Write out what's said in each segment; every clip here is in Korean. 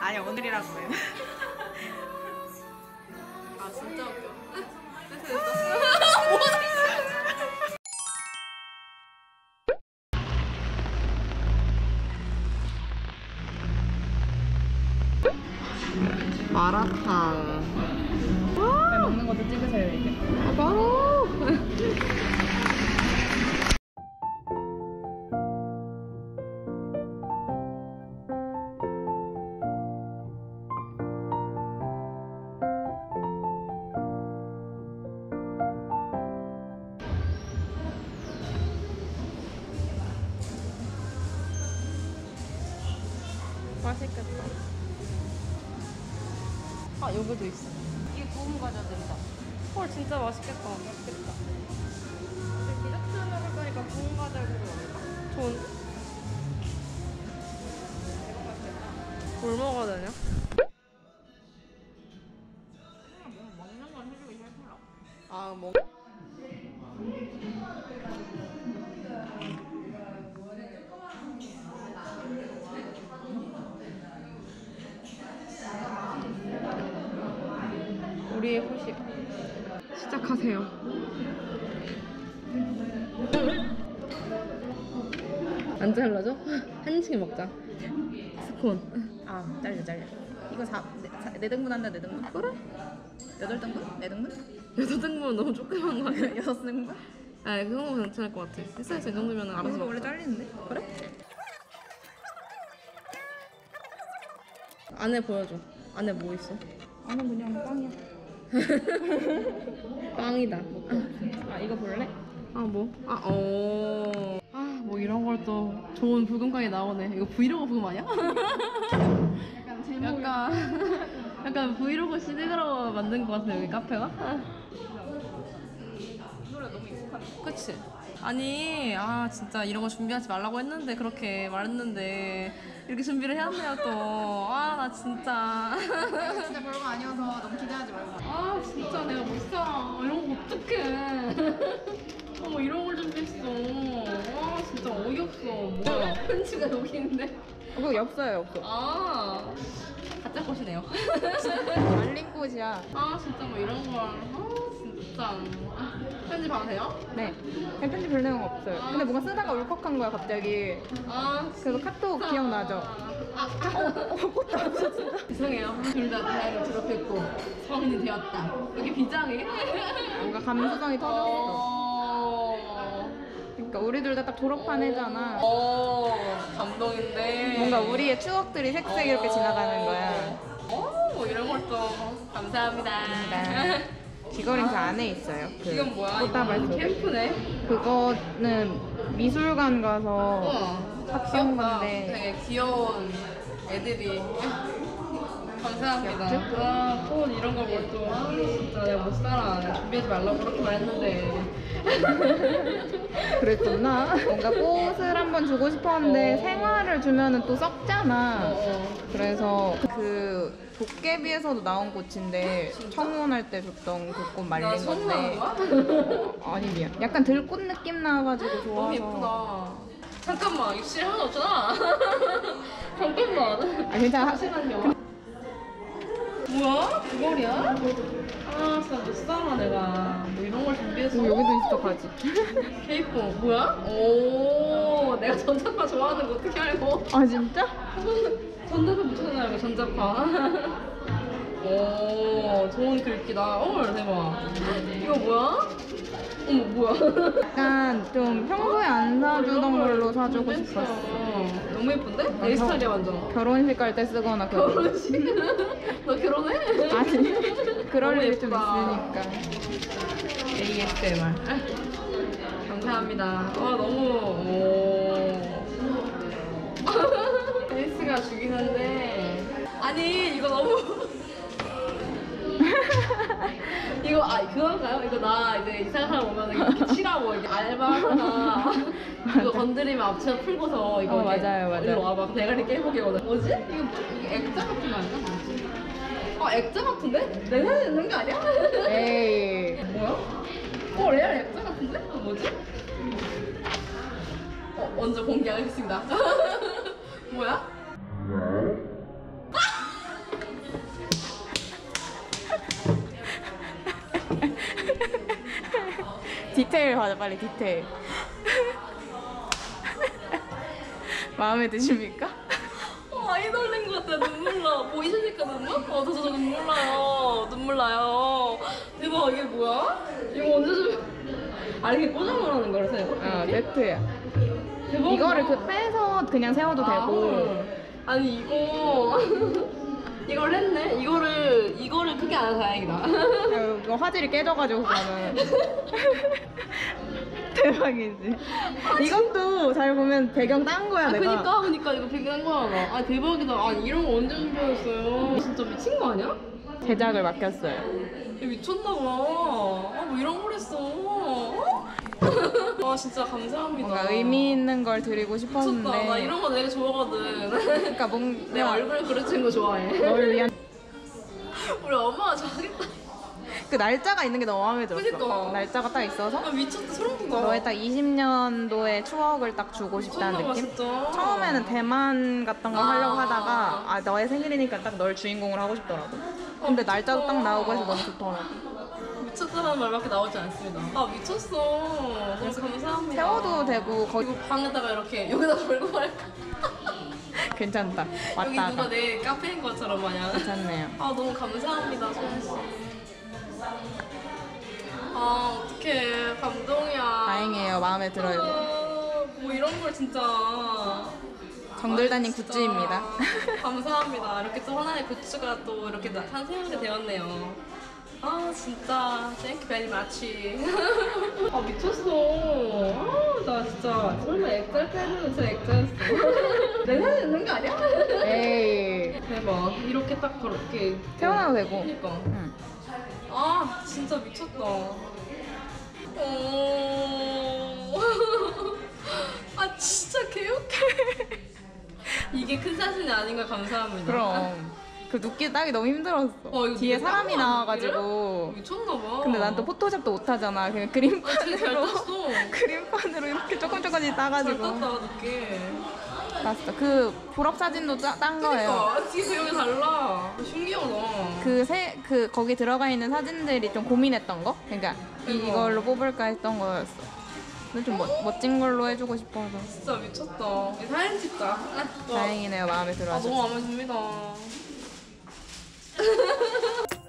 아니 오늘이라고 해. 아 진짜 맛있겠다. 아, 여기도 있어. 이게 구운 과자들이다. 헐, 진짜 맛있겠다. 맛있겠다. 디저트 먹을 거니까 구운 과자로 먹을까? 좋은데? 뭘 먹어야 되냐? 안 잘라줘? 한 입씩 먹자. 스콘. 아 잘려 잘려. 이거 사, 네, 사, 네 등분 한다 네 등분. 그래? 여덟 등분? 네 등분? 여섯 등분 너무 조그만 거 아니야? 여섯 등분? 아, 그런 거 괜찮을 것 같아. 했어야지 이 정도면 알아서 이거. 원래 잘리는데? 그래? 안에 보여줘. 안에 뭐 있어? 나는 그냥 빵이야. 빵이다. 아 이거 볼래? 아 뭐? 아 어. 아뭐 이런 걸 또 좋은 불금광이 나오네. 이거 브이로그 부금 아니야? 약간 제목이 약간 약간 브이로그 시대로 만든 것 같은데 여기 카페가? 노래 너무 익숙한데. 그치? 아니 아 진짜 이런 거 준비하지 말라고 했는데 그렇게 말했는데 이렇게 준비를 해왔네요 또 아 나 진짜 진짜 별거 아니어서 너무 기대하지 말고. 아 진짜 내가 못 살아 이런 거 어떡해 어머 이런 걸 준비했어 아 진짜 어이없어 뭐야 편지가 여기 있는데 그거 엽서요 엽서. 아 가짜 꽃이네요 말린 꽃이야. 아 진짜 뭐 이런 걸 아 진짜 아, 편지 봐도 돼요? 네. 그냥 편지 별 내용 없어요. 근데 뭔가 쓰다가 울컥한 거야 갑자기. 아 그래서 카톡 진짜. 기억나죠? 아, 아. 어, 꽃도 안 줬어. 죄송해요. 둘 다 대학을 졸업했고 성인이 되었다. 이게 비장해? 뭔가 감수성이 터졌어. 어... 그러니까 우리 둘 다 딱 졸업한 해잖아. 어, 감동인데. 뭔가 우리의 추억들이 색색 이렇게 지나가는 거야. 어, 뭐 이런 걸또 감사합니다. 귀걸이는 그 안에 있어요. 그 이건 뭐야? 꽃다발 이건 속에. 캠프네. 그거는 미술관 가서 우와. 삭제한 귀엽다. 건데. 되게 귀여운 애들이. 감사합니다. 귀엽죠? 아, 또 이런 걸 뭘 또. 아, 진짜 내가 못 살아. 준비하지 말라고 그렇게 말했는데. 그랬었나? 뭔가 꽃을 한번 주고 싶었는데 어. 생화를 주면은 또 썩잖아. 어. 그래서 그 도깨비에서도 나온 꽃인데 청혼할 때 줬던 그 꽃 말린 건데? 아니 미안 약간 들꽃 느낌 나가지고 너무 좋아서 예쁘다. 잠깐만, 입실 하나 없잖아. 잠깐만. 아 괜찮아 잠시만요. 뭐야? 귀걸이야? 아, 진짜 못 살아, 내가. 뭐 이런 걸 준비했어. 오, 여기도 있어 가지 케이프. 뭐야? 오, 내가 전자파 좋아하는 거 어떻게 알고? 아 진짜? 전자파 붙여놔요, 이거 전자파. 오, 좋은 글귀다. 헐, 대박. 이거 뭐야? 어머, 뭐야? 약간 좀 평소에 안 사주던 걸로 사주고 싶었어 너무 예쁜데? 내 스타일이야, 완전. 결혼식 갈 때 쓰거나 결혼식? 너 결혼해? 아니 그럴 너무 일이 좀 예쁘다. 있으니까 ASMR. 감사합니다. 와, 너무, 오. 댄스가 죽긴 한데. 아니, 이거 너무. 이거, 아, 그건가요? 이거 나 이제 이상한 사람 오면 이렇게 치라고, 이게 알바하다가 이거 건드리면 앞치마 풀고서 이거. 어, 이렇게 맞아요, 맞아요. 일로 와봐. 대가리 깨보기거든. 뭐지? 이거, 액자 같은 거 아닌가? 아, 액자 같은데? 내 사진 있는 거 아니야? 에이 뭐야? 어 레알 액자 같은데? 어, 뭐지? 어 먼저 공개하겠습니다. 뭐야? 디테일 가자 빨리 디테일. 마음에 드십니까? 같아. 눈물 나. 보이십니까, 눈물? 어, 저, 저, 저 눈물 나요. 눈물 나요. 대박, 이게 뭐야? 이거 언제 좀. 아, 이렇게 꽂아만 하는 거라 생각해? 어 세트야. 대박. 이거를 그 빼서 그냥 세워도 되고. 아, 아니, 이거. 이걸 했네? 이거를, 이거를 크게 안 해서 다행이다. 야, 이거 화질이 깨져가지고 그러면 대박이지. 이것도 잘 보면 배경 딴 거야 아, 내가. 그니까, 그니까, 이거 비교한 거야, 나. 아, 대박이다. 아, 이런 거 언제 준비했어요? 진짜 미친 거 아니야? 제작을 맡겼어요. 야, 미쳤나 봐. 아, 뭐 이런 걸 했어. 어? 아, 진짜 감사합니다. 뭔가 의미 있는 걸 드리고 미쳤다. 싶었는데. 나 이런 거 되게 좋아하거든. 그러니까 내 뭔가 얼굴 그려지는 거 좋아해. 널 위한 우리 엄마가 좋아하겠다. 그 날짜가 있는 게 너무 마음에 들었어. 그니까. 날짜가 딱 있어서 아, 미쳤다. 소름 돋아. 너의 딱 20년도의 추억을 딱 주고 싶다는 느낌. 진짜. 처음에는 대만 같은 거 하려고 아. 하다가 아 너의 생일이니까 딱 널 주인공으로 하고 싶더라고. 근데 날짜도 딱 나오고 해서 너무 좋더라고. 미쳤다는 말밖에 나오지 않습니다. 아, 미쳤어. 너무 감사합니다. 세워도 되고 거기 이거 방에다가 이렇게 여기다 걸고 말까? 괜찮다. 여기 누가 내 카페인 것처럼 마냥. 괜찮네요. 아 너무 감사합니다 소연 씨. 아 어떡해 감동이야. 다행이에요. 마음에 들어요. 아, 뭐 이런 걸 진짜. 정들다님 아, 진짜. 굿즈입니다. 감사합니다. 이렇게 또 하나의 굿즈가 또 이렇게 나- 탄생하게 되었네요. 아 진짜 땡큐 베리 마치. 아 미쳤어. 아나 진짜 설마 액자를 빼는 진짜 액자였어. 내 사진 있는 거 아니야? 에이 대박. 이렇게 딱 그렇게. 태어나도 되고. 그니까. 응. 아 진짜 미쳤다. 어... 아 진짜 개웃겨. 이게 큰 사진이 아닌 걸 감사합니다. 그럼 그 눕기 따기 너무 힘들었어. 어, 뒤에 사람이 나와가지고. 미쳤나봐. 근데 난 또 포토샵도 못하잖아. 그냥 아, 잘 그림판으로 땄어. 그림판으로 이렇게 조금 조금씩 잘 따가지고 땄다 늦게. 봤어. 그 졸업 사진도 짜- 딴 거예요. 그니까 뒤에 배경이 달라. 신기하다. 그 세 그 거기 들어가 있는 사진들이 좀 고민했던 거. 그러니까 이. 이걸로 뽑을까 했던 거였어. 근데 좀 멋, 멋진 걸로 해주고 싶어서 진짜 미쳤다. 이 사진 찍자. 아, 다행이네요. 마음에 아 들어서. 너무 마음에 듭니다.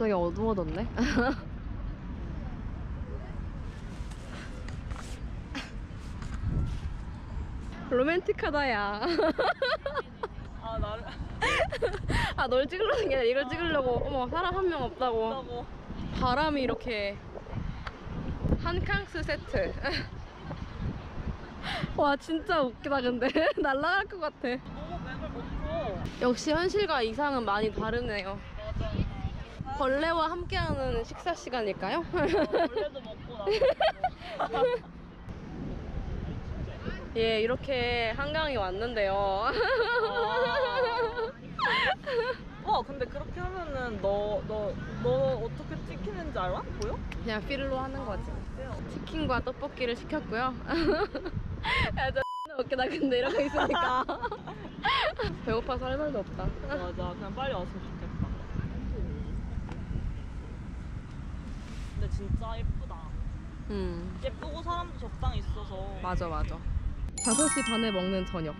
갑자기 어두워졌네. 로맨틱하다 야. 아 나를. 아 널 찍으려는 게 아니라 이걸 찍으려고. 어머 사람 한 명 없다고. 바람이 이렇게 한 캉스 세트. 와 진짜 웃기다 근데. 날라갈 것 같아. 역시 현실과 이상은 많이 다르네요 벌레와 함께하는 식사 시간일까요? 원래도 먹고 나서 예 이렇게 한강에 왔는데요 와 근데 그렇게 하면은 너 너 너 어떻게 찍히는지 알아? 보여? 그냥 필로 하는 거지 치킨과 떡볶이를 시켰고요 야 진짜 웃기다 근데 이러고 있으니까 배고파서 할 말도 없다 맞아 그냥 빨리 왔으면 좋겠다. 근데 진짜 예쁘다. 음 예쁘고 사람도 적당히 있어서. 맞아 맞아 5시 반에 먹는 저녁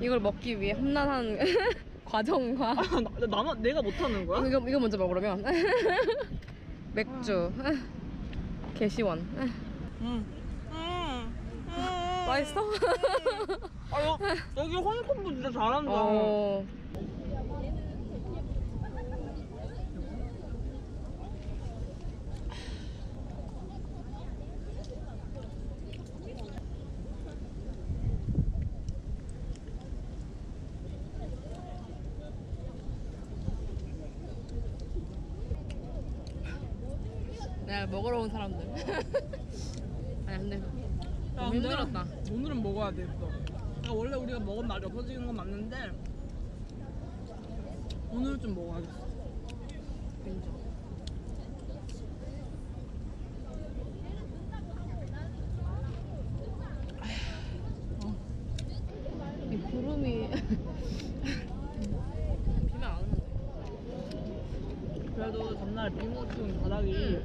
이걸 먹기 위해 험난한 과정과 아, 나, 나만 내가 못하는 거야? 이거, 이거 먼저 먹으려면 맥주 게시원 응. 음. 맛있어? 아 여, 여기 홍콩도 진짜 잘한다. 어 먹으러 온 사람들 아니 근데 너무 힘들었다 오늘은 먹어야 돼 또. 그러니까 원래 우리가 먹은 날이 없어지는 건 맞는데 오늘 좀 먹어야겠어. 인정. 이 구름이 비면 안 오는데. 그래도 전날 비 묻힌 바닥이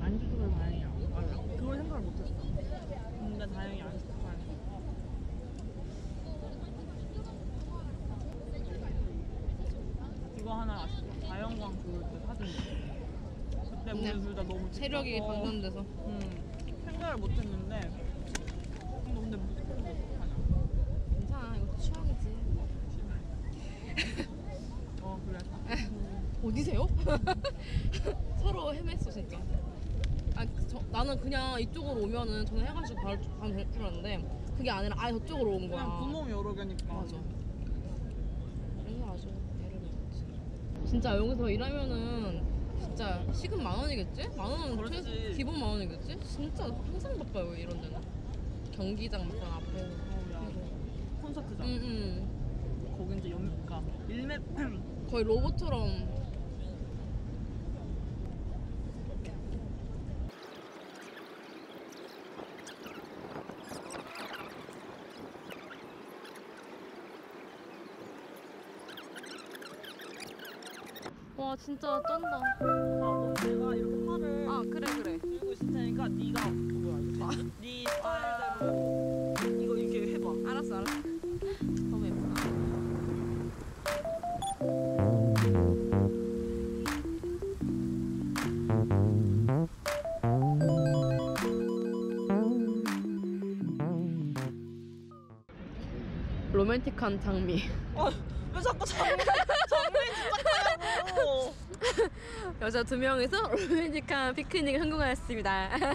안 씻어서 다행이야. 맞아. 그걸 생각을 못했어. 근데 다행히 안 씻어서 다행이야. 이거 하나 좋을 때 사진. 그때 우리 네. 둘다 너무 체력이 지쳐서 방전돼서. 음, 생각을 못했는데 너 근데 무조건 어떡하냐 괜찮아, 이것도 취향이지. 어 그래 어디세요? 서로 헤맸어 진짜. 아, 저, 나는 그냥 이쪽으로 오면은 전화해가지고 바로 가면 될 줄 알았는데 그게 아니라 아예 저쪽으로 온 거야. 그냥 구멍 여러 개니까 맞아. 그래서 아주 애를 먹었지. 진짜 여기서 일하면은 진짜 시급 만 원이겠지? 만 원은 그렇지. 최, 기본 만 원이겠지? 진짜 항상 바빠요 이런 데는. 경기장 막상 앞에. 어, 야, 콘서트장 응응. 거기 이제 연 그러니까 1매 거의 로봇처럼 와 진짜 쩐다. 아, 내가 이렇게 팔을 아 그래 그래. 들고 있을 테니까 네가 뭐야 이제 네 스타일대로 이거 이렇게 해봐. 알았어 알았어. 너무 예쁘다. 로맨틱한 장미. 아, 왜 자꾸 장미 여자 두 명이서 로맨틱한 피크닉을 성공하였습니다.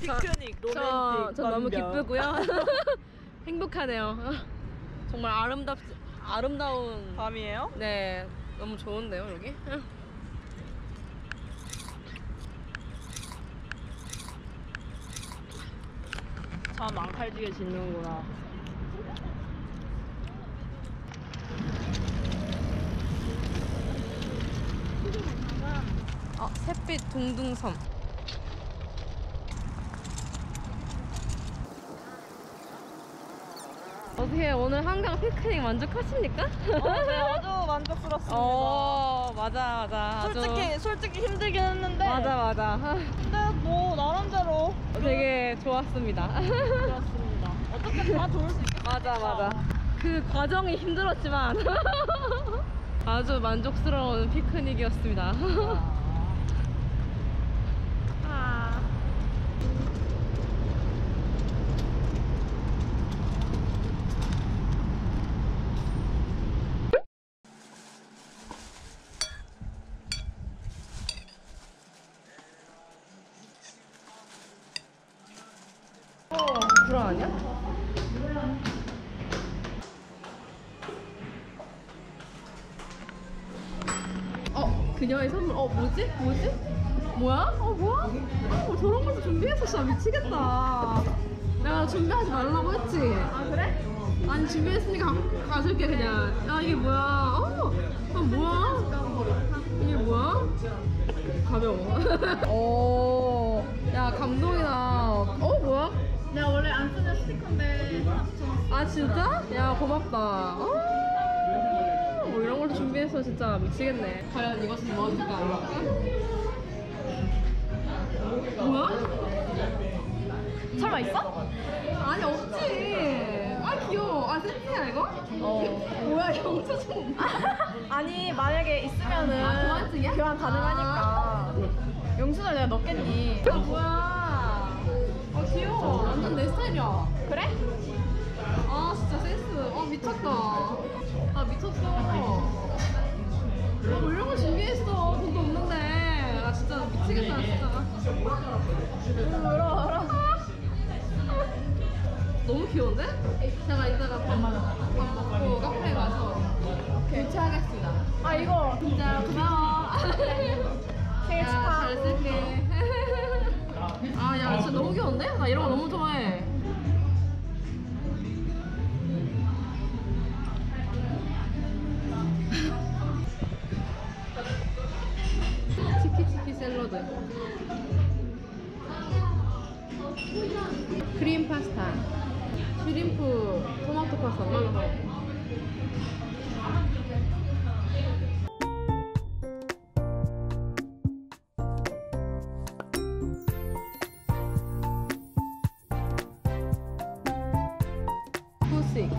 피크닉 로맨틱 저, 저 너무. 기쁘고요. 행복하네요. 정말 아름답 아름다운 밤이에요? 네 너무 좋은데요 여기? 참 앙칼지게 짓는구나 어 샛빛 동둥섬. 어떻게 오늘 한강 피크닉 만족하십니까? 어, 네 아주 만족스럽습니다. 어 맞아 맞아. 아주 솔직히 솔직히 힘들긴 했는데. 맞아 맞아. 근데 뭐 나름대로 되게 좋았습니다. 그렇습니다. 어떻게 다 좋을 수 있겠어 맞아 맞아. 그 과정이 힘들었지만 아주 만족스러운 피크닉이었습니다 그녀의 선물. 어, 뭐지? 뭐지? 뭐야? 어, 뭐야? 어, 뭐 저런 것도 준비했어. 진짜 미치겠다. 내가 준비하지 말라고 했지. 아, 그래? 아니, 준비했으니까 가, 가줄게, 그냥. 야, 이게 뭐야? 어, 아, 뭐야? 이게 뭐야? 가벼워. 오, 야, 감동이다. 어, 뭐야? 내가 원래 안 쓰는 스티커인데 아 진짜? 야 고맙다. 어, 뭐 이런 걸로 준비해서 진짜 미치겠네. 과연 이것은 무엇일까? 뭐야? 설마 있어? 아니 없지. 아 귀여워. 아 세트야 이거? 어. 뭐야 영수증? 아니 만약에 있으면은 아, 교환증이야? 교환 가능하니까 영수증을 내가 넣겠니? 아 뭐야? 아 귀여워. 완전 내 스타일이야. 그래? 아 진짜 센스. 어 미쳤다. 아 미쳤어. 아 뭐 이런 걸 준비했어. 돈도 없는데. 아 진짜 미치겠다 진짜. 울어 울어 너무 귀여운데? 제가 이따가 밥, 밥 먹고 카페에 가서 교체하겠습니다. 아 이거 진짜 고마워. 생일 야, 축하 잘 쓸게. 아, 야, 진짜 너무 귀여운데? 나 이런 거 너무 좋아해. 파스타. 슈림프 토마토 파스타. 맞아. 후식.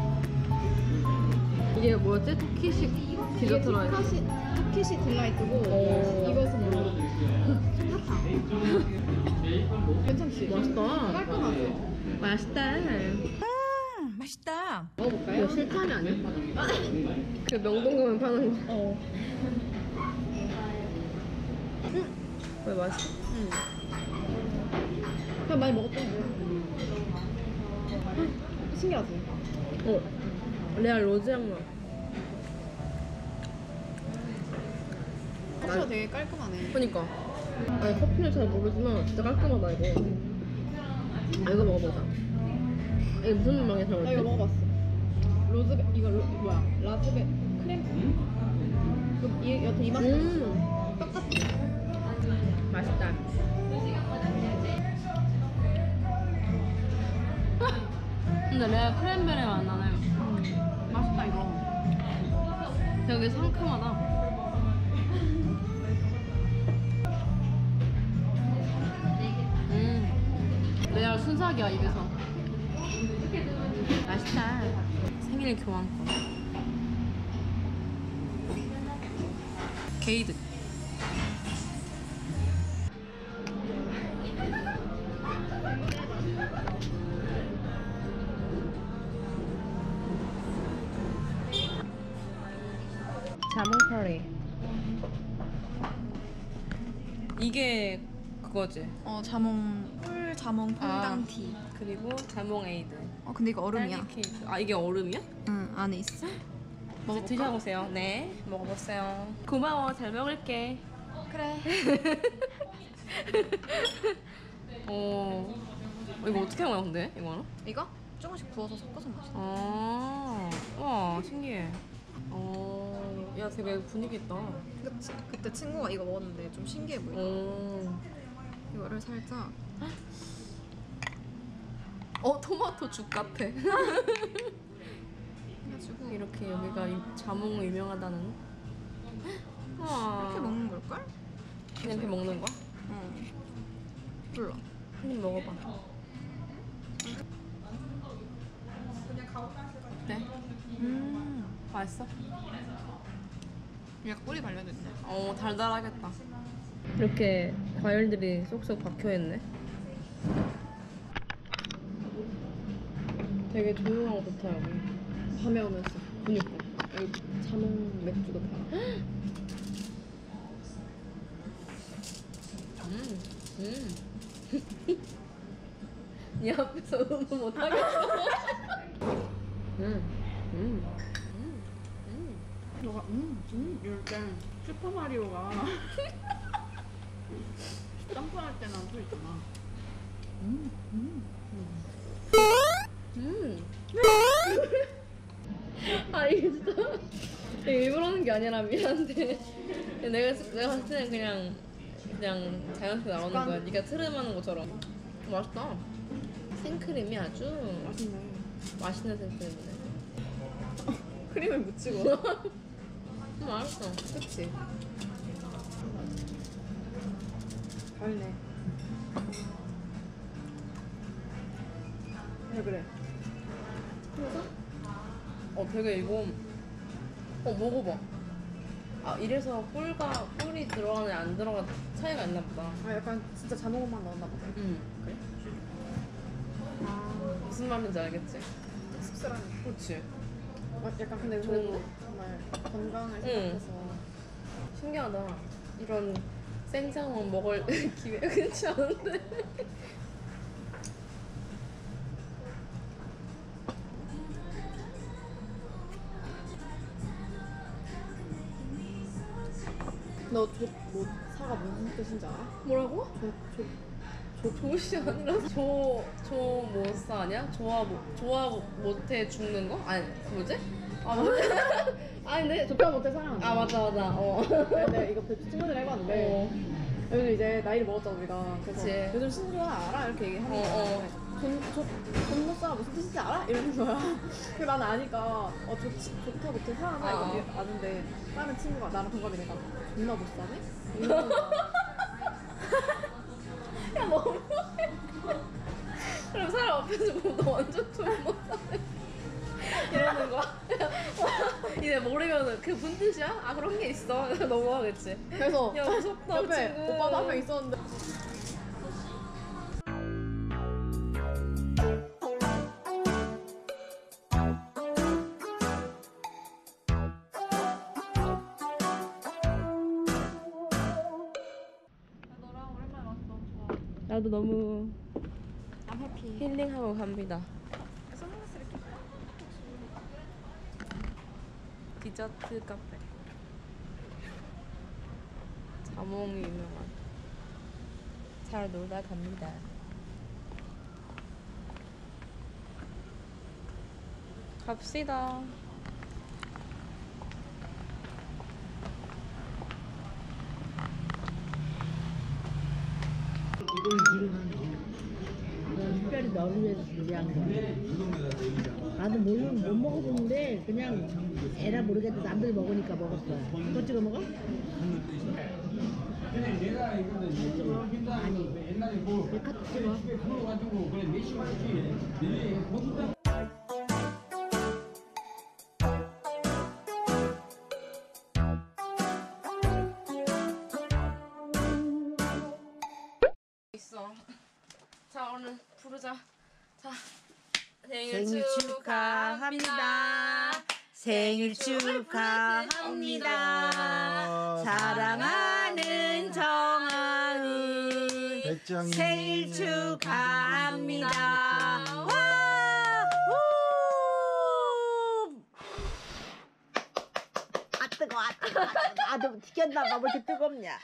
이게 뭐였지? 터키식 디저트라 했어. 터키시 딜라이트고 오. 이것은 뭐 괜찮지? 맛있다. 깔끔하지? 맛있다. 맛있다. 먹어볼까요? 이거 실탄이 아니야? 그 명동 가면 파는 거. 어. 왜 맛있어? 그냥 많이 먹었던 거. 신기하지? 어. 레알 로즈향 맛. 커피가 되게 깔끔하네. 그니까. 아니 커피를 잘 모르지만 진짜 깔끔하다 이거. 아 이거 먹어보자. 이게 무슨 잘나 이거? 먹어봤어. 로즈베 이거 로, 뭐야? 라즈베 크림? 그 이, 여튼 이 맛이 음. 똑같아. 맛있다. 근데 레알 크랜베리 맛 나네. 맛있다 이거. 되게 상큼하다. 순삭이야 입에서. 맛있다. 생일 교환권. 게이드. 자몽 커리. 이게 그거지. 어 자몽 꿀 자몽 퐁당 티. 그리고 자몽 에이드. 어 근데 이거 얼음이야. 딸기 케이크. 아 이게 얼음이야? 응 안에 있어. 먹어 드셔보세요. 네, 먹어보세요. 고마워, 잘 먹을게. 그래. 어, 이거 어떻게 먹어 근데 이거는? 이거 조금씩 부어서 섞어서 마셔. 아, 와 신기해. 어, 야 되게 분위기 있다. 그치. 그때 친구가 이거 먹었는데 좀 신기해 보여. 어, 이거를 살짝. 어 토마토 죽 같아. 해가지고 이렇게 여기가 이- 자몽 유명하다는. 와, 이렇게 먹는 걸걸? 그냥 이렇게 먹는 거야? 응. 몰라. 한입 먹어봐. 네, 음. 맛있어? 약간 꿀이 발려있네. 어 달달하겠다. 이렇게 과일들이 쏙쏙 박혀 있네. 되게 조용하고 여기. 밤에 오면서. 그니까. 여기 자몽 맥주도 팔아. 음, 음. 이 앞에서 음을 못하겠어. 음, 음, 음, 음. 너가 음, 음 이럴 때 슈퍼마리오가 점프할 소리 있잖아. 음. 아 이게 진짜 일부러 하는 게 아니라 미안한데 내가 내가 봤을 때는 그냥 그냥 자연스럽게 나오는 거야. 네가 트름하는 것처럼 맛있다. 생크림이 아주 맛있네. 맛있는 생크림이네. 크림을 묻히고. 음, 맛있어. 그치. 달네. 왜 그래? 어 되게 이거 어 먹어봐. 아 이래서 꿀과 꿀이 들어가는 안 들어가 차이가 있나 보다. 아 약간 진짜 자몽만 넣었나 보다. 음 그래? 아 무슨 말인지 알겠지? 씁쓸하네. 그렇지. 아, 약간 근데 좋은 그래도 거? 정말 건강을 응. 생각해서 신기하다. 이런 생자몽 먹을 기회가 흔치 않은데. 너 조 뭐 사가 무슨 뜻인지 알아? 뭐라고? 조, 조 조시 아니라 조조뭐사 아니야? 조화 못 조화 못해 죽는 거? 아니 뭐지? 아 맞아. 아니 근데 조카 못해 사랑한다. 아 맞아 맞아. 어. 내가 이거 친구들 해봤는데 어. 요즘 이제 나이를 먹었잖아 우리가 그래서 그치. 요즘 신조어 알아? 이렇게 얘기하는 어, 거야 어. 무슨 뜻인지 알아? 이러는 거야 그래서 나는 아니까 어 좋지, 좋다 못해 사하나 어. 이거 아는데 다른 친구가 나랑 동갑이니까 존나 못 사네? 야 너무해 그럼 사람 앞에서 보면 너 완전 존못 사네 이러는 거야 이제 모르면은 그 무슨 뜻이야? 아 그런 게 있어. 넘어가겠지. 그래서 야 무섭다 옆에 친구. 오빠도 한 명 있었는데 나도 너무 힐링하고 갑니다. 디저트 카페. 자몽이 유명한. 잘 놀다 갑니다. 갑시다. 나도 모르는 못 먹어보는데 그냥 에라 모르겠다 남들이 먹으니까 먹었어. 이거 찍어 먹어? 카트 찍어? 있어. 자 오늘 부르자. 자 생일 생일 축하합니다. 생일 축하합니다. 사랑하는 정아은 생일 축하합니다. 와! 우! 아 뜨거, 아 뜨거, 아 뜨거. 아, 너 튀겼나 봐. 왜 이렇게 뜨겁냐?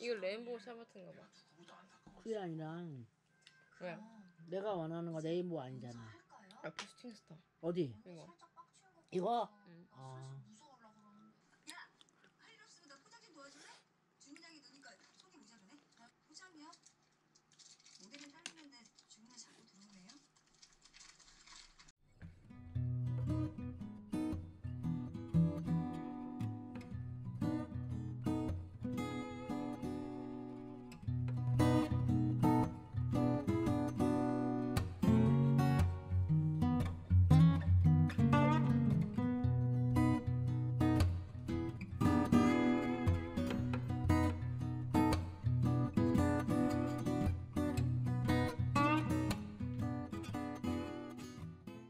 이거 레인보우 샤바트인가 봐. 그게 아니라 왜? 내가 원하는 거 네이버 아니잖아. 아 부스팅 스타 어디? 이거. 이거? 응. 아,